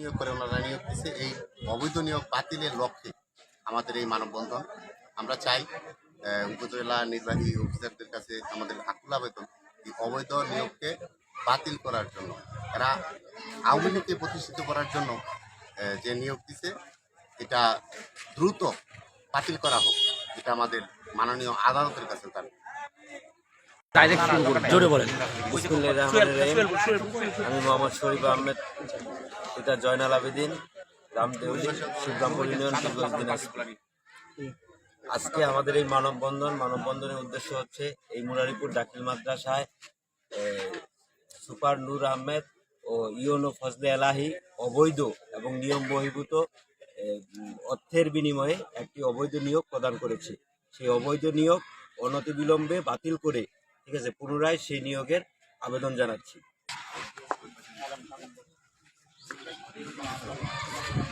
নিয়োগ করে ওনারা নিয়োগ দিচ্ছে এই অবৈধ নিয়োগ বাতিলের লক্ষ্যে আমাদের এই মানববন্ধন। আমরা চাই উপজেলা নির্বাহী অফিসারদের কাছে আমাদের আকুল আবেদন এই অবৈধ নিয়োগকে বাতিল করার জন্য। এরা আওয়ামী লীগকে প্রতিষ্ঠিত করার জন্য যে নিয়োগ দিছে, এটা দ্রুত বাতিল করা হোক, এটা আমাদের মাননীয় আদালতের কাছে তার। আমি মোহাম্মদ শরীফ আহমেদ। পিতা জয়নাল আবেদিন রামদেউলি শিবরামপুর ইউনিয়ন পীরগঞ্জ দিনাজপুর। আজকে আমাদের এই মানববন্ধন, মানববন্ধনের উদ্দেশ্য হচ্ছে এই মুরারিপুর দাখিল মাদ্রাসায় সুপার নূর আহমেদ ও ইউনো ফজলে এলাহি অবৈধ এবং নিয়ম বহির্ভূত অর্থের বিনিময়ে একটি অবৈধ নিয়োগ প্রদান করেছে। সেই অবৈধ নিয়োগ অনতিবিলম্বে বাতিল করে, ঠিক আছে, পুনরায় সেই নিয়োগের আবেদন জানাচ্ছি। Thank you.